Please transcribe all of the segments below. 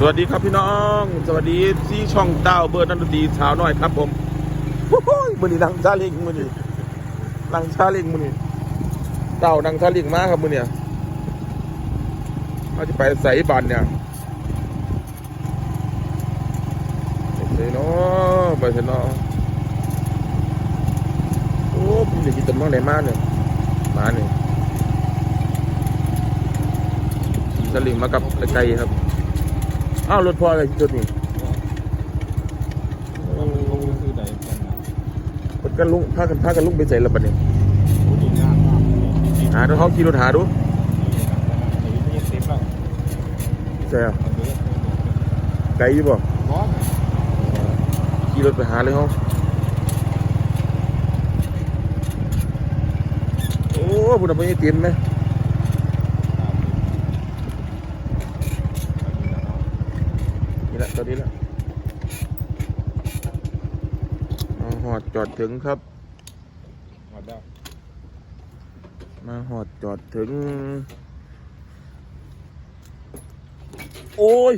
สวัสดีครับพี่น้อง สวัสดีที่ช่องเต้าเบิร์นันดนตรีสาวน้อยครับผมมือนี้นั่งซาลิงมือนี้นั่งซาลิงมือนี้เต้านังซาลิงมาครับมือเนี่ยเขาจะไปใส่บันเนี่ยไปเนาะไปเนาะโอ้ผมอยากกินต้มน้องไหนมาเนี่ยมาเนี่ยขี่สลิงมากับไกลครับ อ้าวรถพ่ออะไรจุดนี้คือไหนกันนะรถกันลุงพากันพากันลุงไปใส่ละบัดนี้โอ้ยยากมากหาดูเขาขี่รถหาดูไม่ยังเต็มแล้วใช่อะมันเยอะไกลอยู่บ่ร้อนขี่รถไปหาเลยเขาโอ้บุญเอาไปให้เต็มไหมนี่แหละตอนนี้แหละมาห อดจอดถึงครับหมดแล้วมาหอดจอดถึง โอ้ย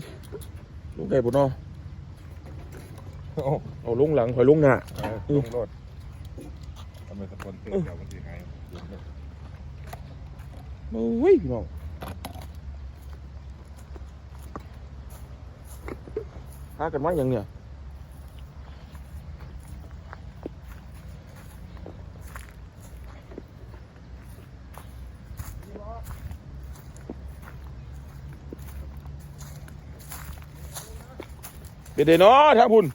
ลุงไก่ปุ่นเนาะโอ้เอาลุงหลังคอยลุงหน้าลงรถทำไมสปอนเซอร์เดี๋ยวมันสิหายโอ้ยพี่น้องหากันมาอย่างเนี่ย เป็นเดเนาะทางพุ่น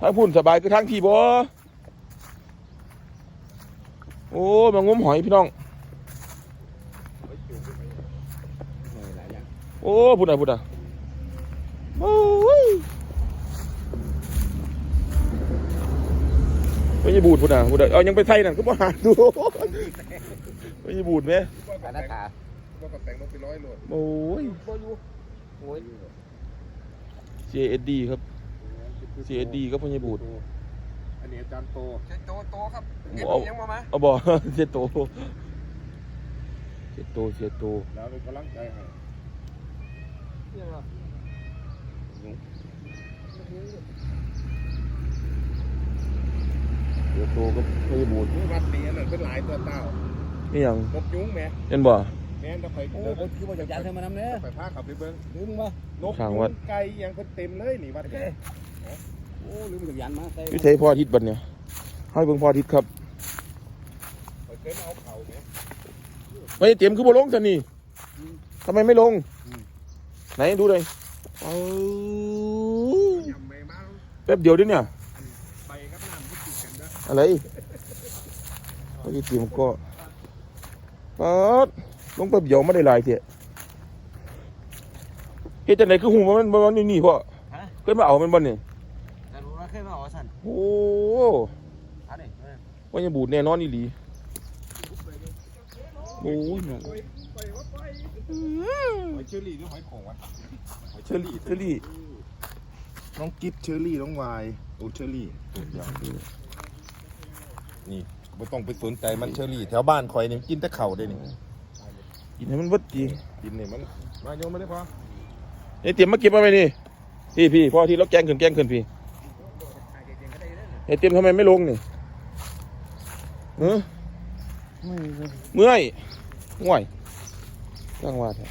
ทางพุ่นสบายคือทางที่บ่โอ้ยมางมหอยพี่น้องหลายอย่างโอ้พูดอะพูดอะโอ้ยไม่ใช่บูดพูดอะพูดอะเอายังไปใส่นั่นก็บ่หาดูไม่ใช่บูดไหมการหน้าตาว่ากับแต่งรถไปร้อยโลดโอ้ย บ่อยู่โอ้ย JSD ครับ JSD ก็ไม่ใช่บูดอันนี้อาจารย์โตเจ็ดโตโตครับโอ้เก็บเอายังมามาเอาบ่เสียโตเสียโตเสียโตแล้วเป็นกำลังใจให้เนี่ยเหรอเสียโตก็ไม่ใช่บูดนี่วัดนี้นั่นเป็นหลายตัวเต้านี่ยังนกยุงแม่เห็นบ่ แม่นถ้าไปโอ้โหคือว่าจะยันให้มานำเนี่ยไปพาขับไปเบิ้งลืมมานกข้างยุวัดงไก่ยังเพิ่นเต็มเลยนี่วัดเนี่ยโอ้ลืมจะยันมาใส่วิธีพ่ออาทิตย์บัดเนี่ยให้เบิ่งพ่ออาทิตย์ครับไปเกินเอาเข่าเนี่ยไม่เตรียมคือบ่ลงสันนี่ทำไมไม่ลง ไหนดูเลยเอายำไม่มาแป๊บเดียวดิเนี่ย ไปกับน้ำที่ติดกันนะอะไรไม่ได้เตรียมก็ปัด ลงแป๊บเดียวไม่ได้หลายเถอะเฮ็ดจังไดคือหูว่ามันบ่มันนี่พ่อเพิ่นมาเอามันบ่นี่แต่รู้ว่าเคยมาอ๋อสันโอ้อันนี้ว่าจะบูดแน่นอนอีหลีโอ้ยน้องหอยเชอรี่หรือหอยโข่งวะหอยเชอรี่เชอรี่น้องกิฟเชอรี่น้องวายโอ้เชอรี่นี่ไม่ต้องไปสนใจมันเชอรี่ แถวบ้านคอยนี่กินแต่เข่าได้นี่ กินให้มันเบิดดีกินนี่มันมาโยมไม่ได้พอเอ้ยเตรียมมาเก็บมาไหมนี่พี่พี่พ่อที่เราแกล้งขึ้นแกล้งขึ้นพี่เอ้ยเตรียมทำไมไม่ลงนี่เออเมื่อยง่วยจ้างว่าแท้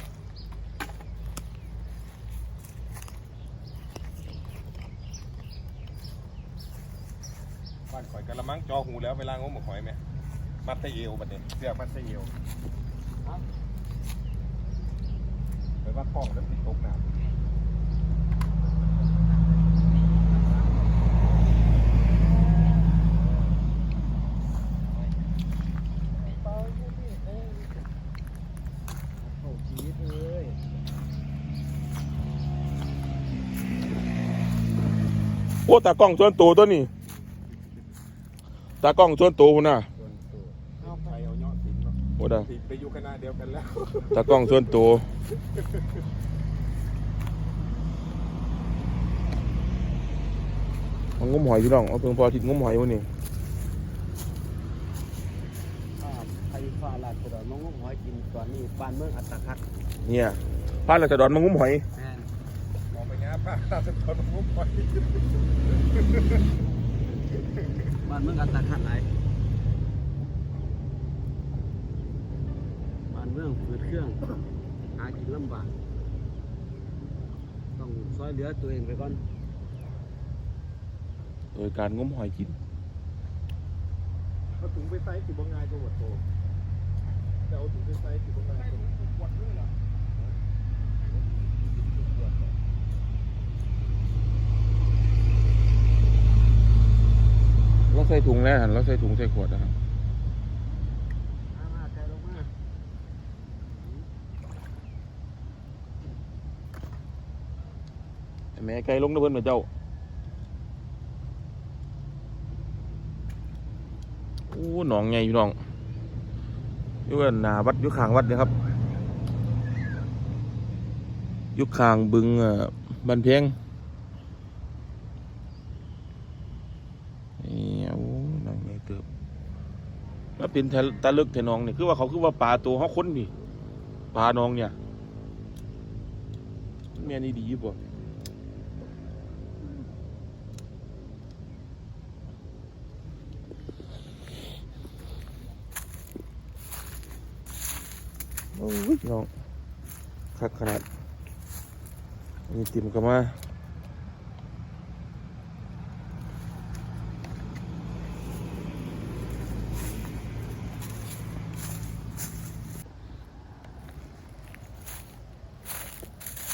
บ้านคอยกระมังจอหูแล้วเวลางมหอยไหมมัดตะเอวบัดนี้เสื้อมัดตะเอวไป ว่าคล้องแล้วติดตกน้ำโอ้ชีวิตเลยโอ้ตากล้องส่วนตัวตัวนี้ตากล้องส่วนตัวพุ่นน่ะส่วนตัวเอาไปเอายอดสิงเนาะโอ้ดาไปอยู่คณะเดียวกันแล้วตากล้องส่วนตัว เอางมหอยพี่น้อง เอาเพิ่งพอทิศงมหอยวันนี้อ่าใครนฟ้าลาดกระดอนมะงุ่มหอยกินตอนนี้บ้านเมืองอัตตคัดเนี่ยพาราษฎรมางุ้มหอยแม่นมองไปงาผ้าตาสะท้อนมุมไปบ้านเมืองอัตตคัดหลายบ้านเมืองฝืดเครื่อง หากินลำบากต้องซอยเหลือตัวเองไปก่อนโดยการงุ้มหอยกินเอาถุงไปใส่สิบงายก็หมดโตจะเอาถุงไปใส่สิบงายก็หมดเลยล่ะเราใส่ถุงแล้วหันเราใส่ถุงใส่ขวดนะครับ มามาใจลงมา แม่ไก่ลงนะเพิ่นเหมือนเจ้าโอ้หนองไงพี่น้องอยู่กันหนาวัดอยู่ข้างวัดนะครับอยู่ข้างบึงบ้านเพียงนี่โอ้หนองไงเติบแล้วเป็นตะลึกแทนองเนี่ยคือว่าเขาคือว่าปลาตัวเขาค้นพี่ปลานองเนี่ยแม่นี่ดีป่ะ อ้ยน้องคักขนาดมีติมก็มา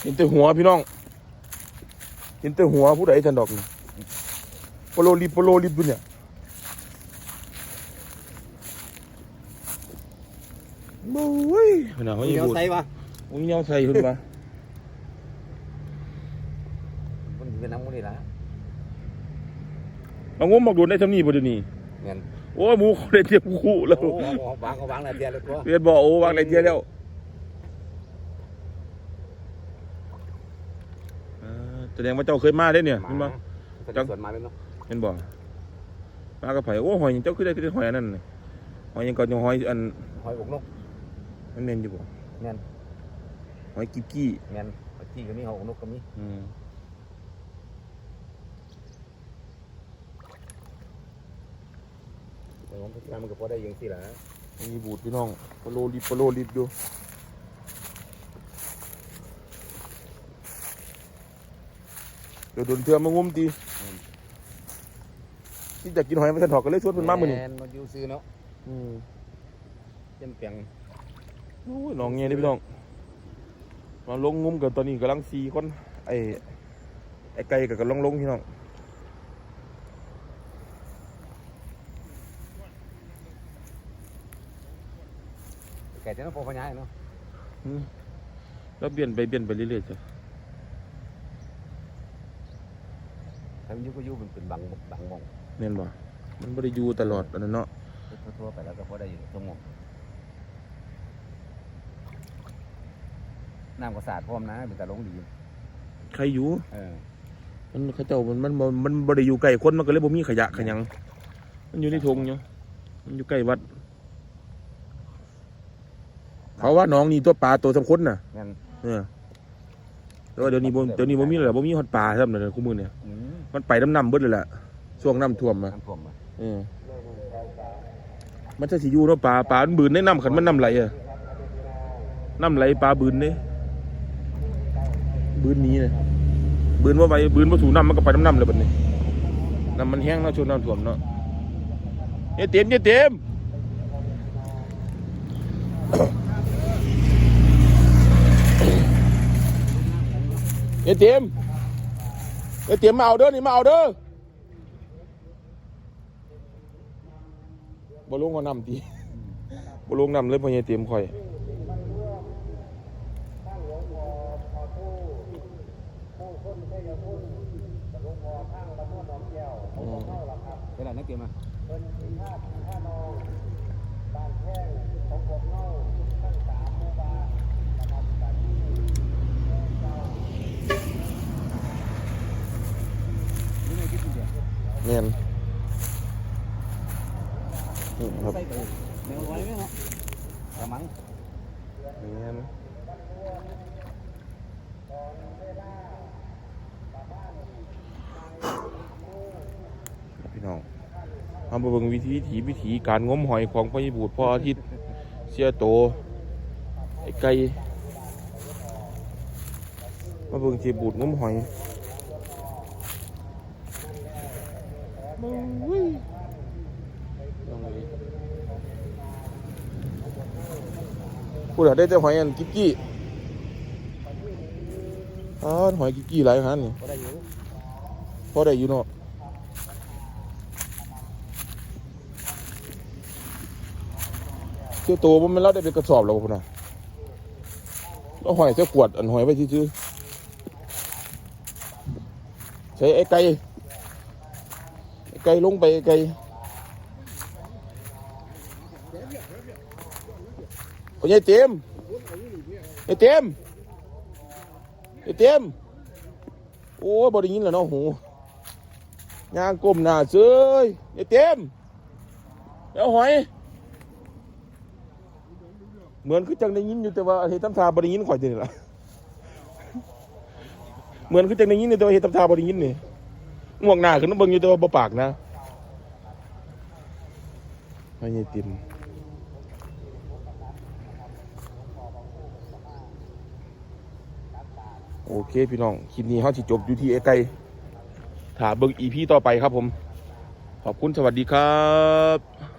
เห็นแต่หัวพี่น้องเห็นแต่หัวผู้ใดทันดอกนี่โปโลลิบโปโลลิบดูเนี่ย โอ้ยขนาดเขาเดี๋ยังยวบูดใส่ปะโอ้ยเงาใส่ขึ้นมามันเป็นน้ำมันนี่ละเอางมบอกโดนได้ทำนี่บ่เดี๋ยวนี้เงินโอ้ยหมูเขาได้เตรียมคู่แล้ว โอ้วางก็วางแล้วเดียวเลยตัวเรียนบอกโอ้วางอะไรเทียแล้วอ่าแสดงว่าเจ้าเคยมาได้เนี่ยเห็นบ่จัง สวนมาเลยเนาะเห็นบ่มากระไผ่โอ้หอยเจ้าคือได้คือได้หอยอันนั้นน่ะหอยยังก่อนยังหอยอันหอยอกนก มันเมนอยู่บ่เงินหอยกิ๊กกี้เงินหอยจี้ก็มีหอยอกนกก็มีอืมเดี๋ยวผมไปทำมันก็พอได้อยังสิล่ะมีบูดพี่น้องโปโลลิบโปโลลิบดูเดี๋ยวโดนเทือมางุ้มตีที่จะกินหอยไม่ทันถอกกันเลยชวนเพิ่นมามื้อนี้แมันอยู่ซื้อเนาะอืมเต็มเปียง โอ้ยน้องเงี้ยนี่พี่น้องมาลงงุ้มกันตอนนี้กำลังซีคนไอ้ไอ้ไก่กับกำลังลงพี่น้องแก่จะต้องพอพญายเนาะอืมแล้วเปลี่ยนไปเปลี่ยนไปเรื่อยๆจ้ะถ้ามันอยู่ก็อยู่เป็นเป็นบางบางหมองเน่นบ่มันบ่ได้อยู่ตลอดอันนั้นเนาะทั่วๆไปแล้วก็พอได้อยู่ตรงหมอง น้ำก็สะอาดพร้อมนะเป็นแต่ลงดี ใครอยู่ เออ มันเขาเจ้ามันมันมันมันบ่ได้อยู่ใกล้คนมันก็เลยบ่มีขยะขยัง มันอยู่ในทงอยู่มันอยู่ใกล้วัด เขาว่าน้องนี่ตัวปลาตัวสำคัญน่ะเงินเออแต่ว่าเดี๋ยวนี้บ่เดี๋ยวนี้บ่มีแล้วบ่มีฮอดปลาซ้ำเลยคู่มือเนี่ยอืมมันไปน้ำน้ำเบิดเลยแหละช่วงน้ำท่วมมาน้ำท่วมมาเออมันจะสิอยู่เนาะปลาปลามันบืนได้น้ำขันมันน้ำไหลอะน้ำไหลปลาบืนเด้ บืนนี้เนี่ยบืนว่าไปบืนว่าถูน้ำมันก็ไปน้ำน้ำเลยบัดนี้น้ำมันแห้งเนาะช่วงน้ำท่วมเนาะเนี่ยเต็มเนี่ยเต็มเนี่ยเต็มเนี่ยเต็มมาเอาเด้อนี่มาเอาเด้อบ่ลงก็นำตีบ่ลงนำเลยพอใหญ่เตรียมข่อย เวลานักเตรียมมาแม่นอืม ครับใส่ไปเนาะแม่นพี่น้องมาเบิ่งวิธีถีวิธีการงมหอยของพ่อญี่ปุ่นพ่ออาทิตย์เสียโตไอ้ไก่มาเบิ่งเจีบูดงมหอยอุ้ยลองดูดิพูดอะได้แต่หอยอันกิ๊กกี้อ๋อหอยกิ๊กกี้หลายขนาดนี่ก็ได้อยู่พอได้อยู่เนาะ เจ้าตัวมันไม่เล่าได้เป็นกระสอบแล้วพุ่นน่ะแล้วหอยเจ้าขวดอันหอยไว้ซื่อใช้ไอ้ไก่ไอ้ไก่ลงไปไอ้ไก่โอ้ยายเต็มไอ้เต็มไอ้เต็มโอ้บไดิยินแล้วเนาะหูยางก้มหน้าเซยไอ้เต็มแล้วหอย เหมือนคือจังได้ยินอยู่แต่ว่าเฮดตำทาบไดิยินข่อยเดี๋ยวนี้ล่ะเหมือนคือจังได้ยินอยู่แต่ว่าเฮดตำทาบไดิยินนี่ง่วงหน้าขึ้นมาเบิ่งอยู่แต่ว่าบ่ปากนะไม่ใช่ติมโอเคพี่น้อง คลิปนี้เขาสิจบอยู่ที่ไอ้ไก่ถามเบิ่งอีพีต่อไปครับผม ขอบคุณสวัสดีครับ